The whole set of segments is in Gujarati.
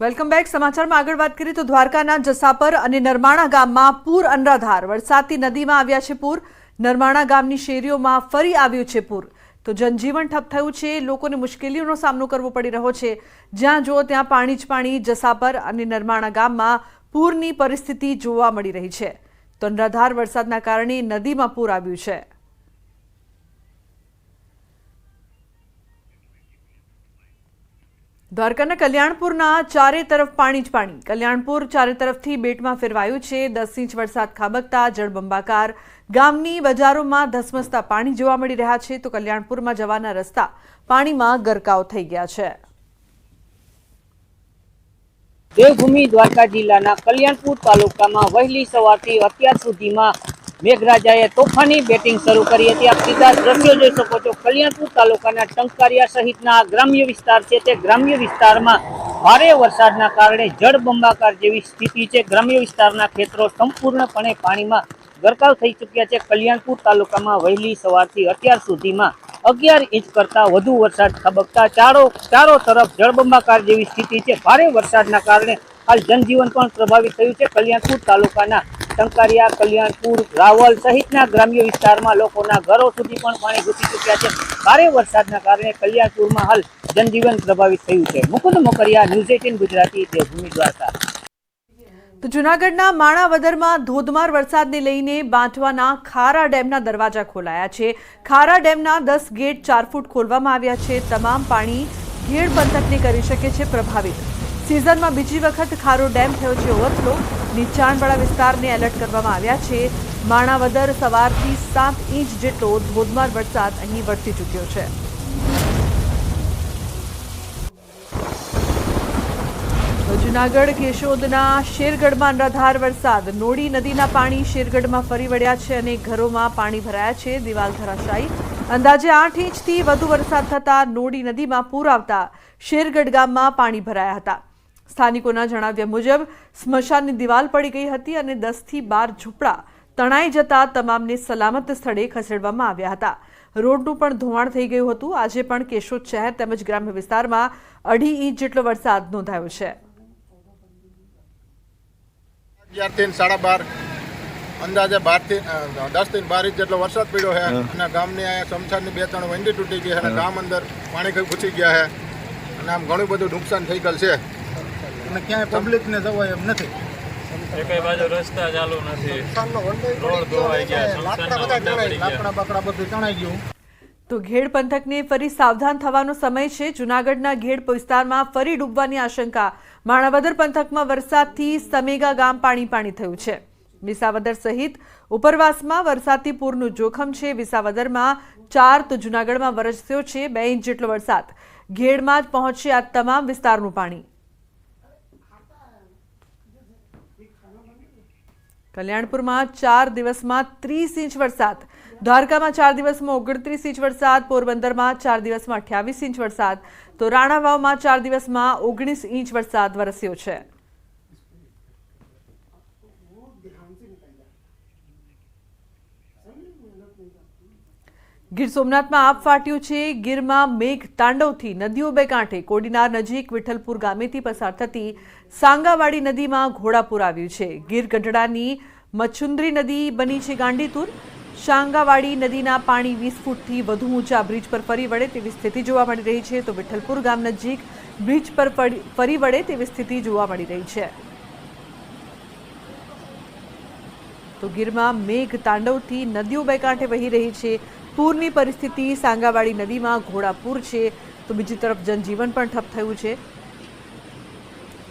Welcome back. સમાચારમાં આગળ વાત કરીએ તો દ્વારકાના જસાપર અને નરમાણા ગામમાં પૂર અનરાધાર. વરસાદથી નદીમાં આવ્યા છે પૂર. નરમાણા ગામની શેરીઓમાં ફરી આવ્યું છે પૂર. તો જનજીવન ઠપ થયું છે. લોકોને મુશ્કેલીઓનો સામનો કરવો પડી રહ્યો છે. જ્યાં જુઓ ત્યાં પાણી જ પાણી જસાપર અને નરમાણા ગામમાં પૂરની પરિસ્થિતિ જોવા મળી રહી છે. તો અનરાધાર વરસાદના કારણે નદીમાં પૂર આવ્યું છે. દ્વારકાના કલ્યાણપુરના ચારે તરફ પાણી જ પાણી. કલ્યાણપુર ચારે તરફથી બેટમાં ફેરવાયું છે. દસ ઇંચ વરસાદ ખાબકતા, જળબંબાકાર. ગામની બજારોમાં ધસમસતા પાણી જોવા મળી રહ્યા છે. તો કલ્યાણપુરમાં જવાના રસ્તા પાણીમાં ગરકાવ થઈ ગયા છે. દેવભૂમિ દ્વારકા જિલ્લાના કલ્યાણપુર તાલુકામાં વહેલી સવારથી અત્યાર સુધીમાં મેઘરાજાએ તોફાની બેટિંગ શરૂ કરી હતી. આપ સીધા દ્રશ્યો જોઈ શકો છો. કલ્યાણપુર તાલુકાના ટંકારિયા સહિતના ગ્રામ્ય વિસ્તાર છે તે ગ્રામ્ય વિસ્તારમાં ભારે વરસાદના કારણે જળબંબાકાર જેવી સ્થિતિ છે. ગ્રામ્ય વિસ્તારના ખેતરો સંપૂર્ણપણે પાણીમાં ગરકાવ થઈ ચૂક્યા છે. કલ્યાણપુર તાલુકામાં વહેલી સવારથી અત્યાર સુધીમાં અગિયાર ઇંચ કરતાં વધુ વરસાદ ખાબકતા ચારો ચારો તરફ જળબંબાકાર જેવી સ્થિતિ છે. ભારે વરસાદના કારણે હાલ જનજીવન પણ પ્રભાવિત થયું છે. કલ્યાણપુર તાલુકાના ટંકારિયા કલ્યાણપુર, રાવલ સહિતના ગ્રામ્ય વિસ્તારમાં લોકોના ઘરો સુધી પણ પાણી ઘૂસી ચૂક્યા છે. ભારે વરસાદના કારણે કલ્યાણપુરમાં હાલ જનજીવન પ્રભાવિત થયું છે. Mukund Mokariya, news eighteen Gujarati Devbhumi Dwarka. તો જૂનાગઢના માણાવદરમાં ધોધમાર વરસાદને લઈને બાંટવાના ખારા ડેમના દરવાજા ખોલાયા છે. ખારા ડેમના દસ ગેટ ચાર ફૂટ ખોલવામાં આવ્યા છે. તમામ પાણી ઘેડ પંથકને કરી શકે છે પ્રભાવિત. સિઝનમાં બીજી વખત ખારો ડેમ થયો છે ઓવરફ્લો. નીચાણવાળા વિસ્તારને એલર્ટ કરવામાં આવ્યા છે. માણાવદર સવારથી સાત ઇંચ જેટલો ધોધમાર વરસાદ અહીં વરસી ચૂક્યો છે. જુનાગઢ, કેશોદના શેરગઢમાં અનરાધાર વરસાદ. નોડી નદીના પાણી શેરગઢમાં ફરી વળ્યા છે અને ઘરોમાં પાણી ભરાયા છે. દિવાલ ધરાશાયી. અંદાજે આઠ ઇંચથી વધુ વરસાદ થતાં નોડી નદીમાં પૂર આવતા શેરગઢ ગામમાં પાણી ભરાયા હતા. સ્થાનિકોના જણાવ્યા મુજબ સ્મશાનની દિવાલ પડી ગઈ હતી અને દસથી બાર ઝૂંપડા તણાઈ જતા તમામને સલામત સ્થળે ખસેડવામાં આવ્યા હતા. રોડનું પણ ધોવાણ થઈ ગયું હતું. આજે પણ કેશોદ શહેર તેમજ ગ્રામ્ય વિસ્તારમાં અઢી ઇંચ જેટલો વરસાદ નોંધાયો છે. અગિયારથી સાડા બાર અંદાજે બારથી દસથી બાર ઇંચ જેટલો વરસાદ પડ્યો છે અને ગામની અહીંયા સમસારની બે ત્રણ વંડી તૂટી ગઈ છે અને ગામ અંદર પાણી ઘૂસી ગયા છે. અને આમ ઘણું બધું નુકસાન થઈ ગયેલ છે. અને ક્યાંય પબ્લિકને જવાય એમ નથી. એકેય બાજુ રસ્તા ચાલુ નથી. રોડ ધોવાઈ ગયા શમશાનના વંડા પડી ગયા. લાકડા બાકડા બધું તણાઈ ગયું. તો ઘેડ પંથકને ફરી સાવધાન થવાનો સમય છે. જૂનાગઢના ઘેડ વિસ્તારમાં ફરી ડૂબવાની આશંકા. માણાવદર પંથકમાં વરસાદથી સમેગા ગામ પાણી પાણી થયું છે. વિસાવદર સહિત ઉપરવાસમાં વરસાદથી પૂરનું જોખમ છે. વિસાવદરમાં ચાર તો જૂનાગઢમાં વરસ્યો છે. બે ઇંચ જેટલો વરસાદ. ઘેડમાં જ પહોંચશે આ તમામ વિસ્તારનું પાણી. કલ્યાણપુરમાં ચાર દિવસમાં ત્રીસ ઇંચ વરસાદ. દ્વારકામાં ચાર દિવસમાં ઓગણત્રીસ ઇંચ વરસાદ, પોરબંદરમાં ચાર દિવસમાં અઠ્યાવીસ ઇંચ વરસાદ. તો રાણાવાવમાં ચાર દિવસમાં ઓગણીસ ઇંચ વરસાદ વરસ્યો છે. ગીર સોમનાથમાં આપ ફાટ્યું છે. ગીરમાં મેઘ તાંડવથી નદીઓ બે કાંઠે, કોડીનાર નજીક વિઠ્ઠલપુર ગામેથી પસાર થતી સાંગાવાડી નદીમાં ઘોડાપુર આવ્યું છે. ગીર ગઢડાની મચ્છુંદરી નદી બની છે ગાંડીતુર. સાંગાવાડી નદીના પાણી વીસ ફૂટથી વધુ ઊંચા બ્રિજ પર ફરી વળે તેવી સ્થિતિ જોવા મળી રહી છે. તો વિઠ્ઠલપુર ગામ નજીક બ્રિજ પર ફરી વળે તેવી સ્થિતિ જોવા મળી રહી છે. તો ગીરમાં મેઘ તાંડવથી નદીઓ બે કાંઠે વહી રહી છે. પૂરની પરિસ્થિતિ, સાંગાવાડી નદીમાં ઘોડાપૂર છે, તો બીજી તરફ જનજીવન પણ ઠપ થયું છે.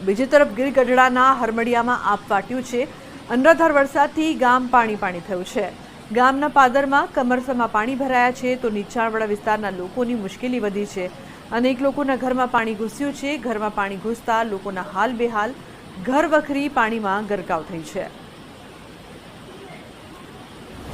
બીજી તરફ ગીર ગઢડાના હરમડિયામાં આપ વાટ્યું છે. અનરાધાર વરસાદથી ગામ પાણી પાણી થયું છે. ગામના પાદરમાં કમરસમાં પાણી ભરાયા છે, તો નીચાણવાળા વિસ્તારના લોકોની મુશ્કેલી વધી છે. અનેક લોકોના ઘરમાં પાણી ઘૂસ્યું છે, ઘરમાં પાણી ઘૂસતા લોકોના હાલ બેહાલ ઘર વખરી પાણીમાં ગરકાવ થઈ છે.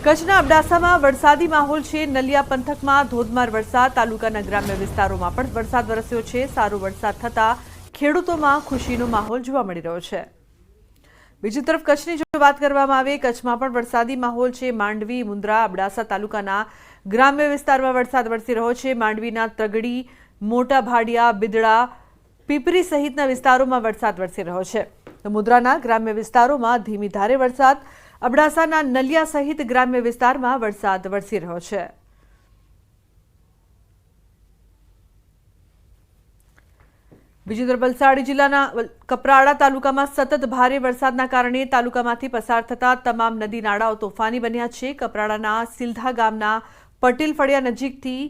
કચ્છના અબડાસામાં વરસાદી માહોલ છે. નલિયા પંથકમાં ધોધમાર વરસાદ. તાલુકાના ગ્રામ્ય વિસ્તારોમાં પણ વરસાદ વરસ્યો છે. સારો વરસાદ થતાં ખેડૂતોમાં ખુશીનો માહોલ જોવા મળી રહ્યો છે. બીજી તરફ કચ્છની જો વાત કરવામાં આવે, કચ્છમાં પણ વરસાદી માહોલ છે. માંડવી, મુન્દ્રા, અબડાસા તાલુકાના ગ્રામ્ય વિસ્તારમાં વરસાદ વરસી રહ્યો છે. માંડવીના તગડી મોટા ભાડિયા બિદડા, પીપરી સહિતના વિસ્તારોમાં વરસાદ વરસી રહ્યો છે. મુદ્રાના ગ્રામ્ય વિસ્તારોમાં ધીમી ધારે વરસાદ, અબડાસાના નલિયા સહિત ગ્રામ્ય વિસ્તારમાં વરસાદ વરસી રહ્યો છે. બીજી તરફ વલસાડ જિલ્લાના કપરાડા તાલુકામાં સતત ભારે વરસાદના કારણે તાલુકામાંથી પસાર થતા તમામ નદી નાળાઓ તોફાની બન્યા છે. કપરાડાના સિલધા ગામના પટેલ ફળિયા નજીકથી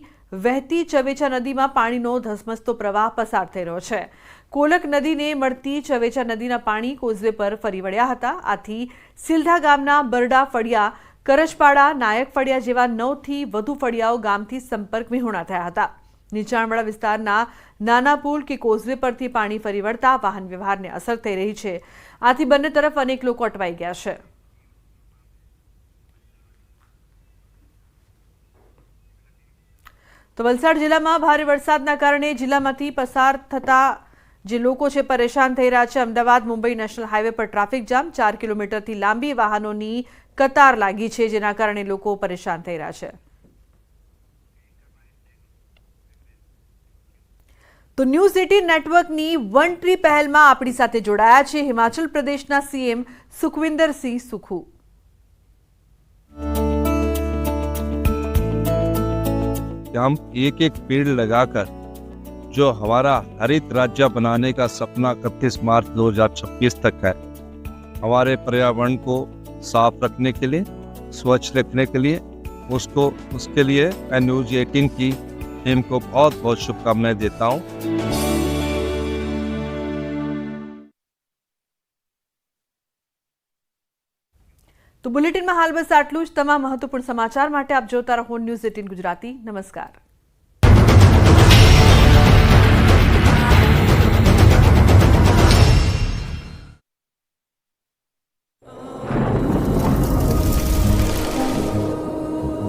વહેતી ચવેચા નદીમાં પાણીનો ધસમસતો પ્રવાહ પસાર થઈ રહ્યો છે. કોલક નદીને મળતી ચવેચા નદીના પાણી કોઝવે પર ફરી વળ્યા હતા. આથી સિલધા ગામના બરડા ફળિયા, કરજપાડા, નાયક ફળિયા જેવા નવથી વધુ ફળિયાઓ ગામથી સંપર્ક વિહોણા થયા હતા. નીચાણવાળા વિસ્તારના નાના પુલ કે કોઝવે પરથી પાણી ફરી વળતા વાહન વ્યવહારને અસર થઈ રહી છે. આથી બંને તરફ અનેક લોકો અટવાઈ ગયા છે. તો વલસાડ જિલ્લામાં ભારે વરસાદના કારણે જિલ્લામાંથી પસાર થતા જે લોકો છે પરેશાન થઈ રહ્યા છે અમદાવાદ મુંબઈ નેશનલ હાઈવે પર ટ્રાફિક જામ ચાર કિલોમીટરથી લાંબી વાહનોની કતાર લાગી છે જેના કારણે લોકો પરેશાન થઈ રહ્યા છે તો ન્યૂઝ એટીન નેટવર્કની વન ટ્રી પહેલમાં આપણી સાથે જોડાયા છે હિમાચલ પ્રદેશના સીએમ સુખવિંદરસિંહ સુખુ कि हम एक एक पेड़ लगाकर जो हमारा हरित राज्य बनाने का सपना इकतीस मार्च 2026 तक है हमारे पर्यावरण को साफ रखने के लिए स्वच्छ रखने के लिए उसको उसके लिए मैं न्यूज एटीन की टीम को बहुत बहुत शुभकामनाएं देता हूँ તો બુલેટિનમાં હાલ બસ આટલું જ તમામ મહત્વપૂર્ણ સમાચાર માટે આપ જોતા રહો ન્યૂઝ એટીન ગુજરાતી નમસ્કાર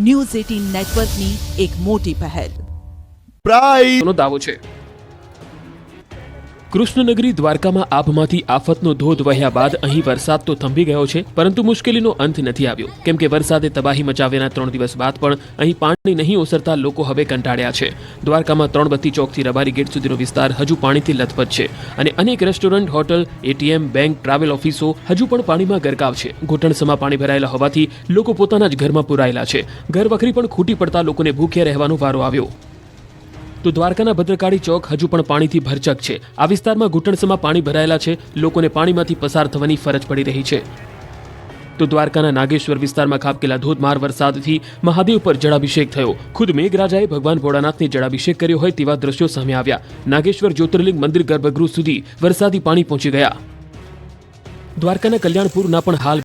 News eighteen નેટવર્કની એક મોટી પહેલ. નો દાવો છે. કૃષ્ણનગરી દ્વારકામાં આભમાંથી આફતનો ધોધ વહ્યા બાદ અહીં વરસાદ તો થંભી ગયો છે, પરંતુ મુશ્કેલીનો અંત નથી આવ્યો. કેમ કે વરસાદે તબાહી મચાવ્યાના ત્રણ દિવસ બાદ પણ અહીં પાણી નહીં ઓસરતા લોકો હવે કંટાળ્યા છે. દ્વારકામાં ત્રણ બત્તી ચોકથી રબારી ગેટ સુધીનો વિસ્તાર હજુ પાણીથી લથપથ છે અને અનેક restaurant, hotel, ATM, bank, travel ઓફિસો હજુ પણ પાણીમાં ગરકાવ છે. ઘૂંટણસમાં પાણી ભરાયેલા હોવાથી લોકો પોતાના જ ઘરમાં પુરાયેલા છે. ઘર વખરી પણ ખૂટી પડતા લોકોને ભૂખ્યા રહેવાનો વારો આવ્યો. તો દ્વારકાના ભદ્રકાળી ચોક હજુ પણ પાણીથી ભરચક છે. આ વિસ્તારમાં ઘૂંટણસમાં પાણી ભરાયેલા છે. લોકોને પાણીમાંથી પસાર થવાની ફરજ પડી રહી છે. તો દ્વારકાના નાગેશ્વર વિસ્તારમાં ખાબકેલા ધોધમાર વરસાદથી મહાદેવ પર જળાભિષેક થયો. ખુદ મેઘરાજાએ ભગવાન ભોળાનાથને જળાભિષેક કર્યો હોય તેવા દ્રશ્યો સામે આવ્યા. નાગેશ્વર જ્યોતિર્લિંગ મંદિર ગર્ભગૃહ સુધી વરસાદી પાણી પહોંચી ગયા. દ્વારકાના કલ્યાણપુરના પણ હાલ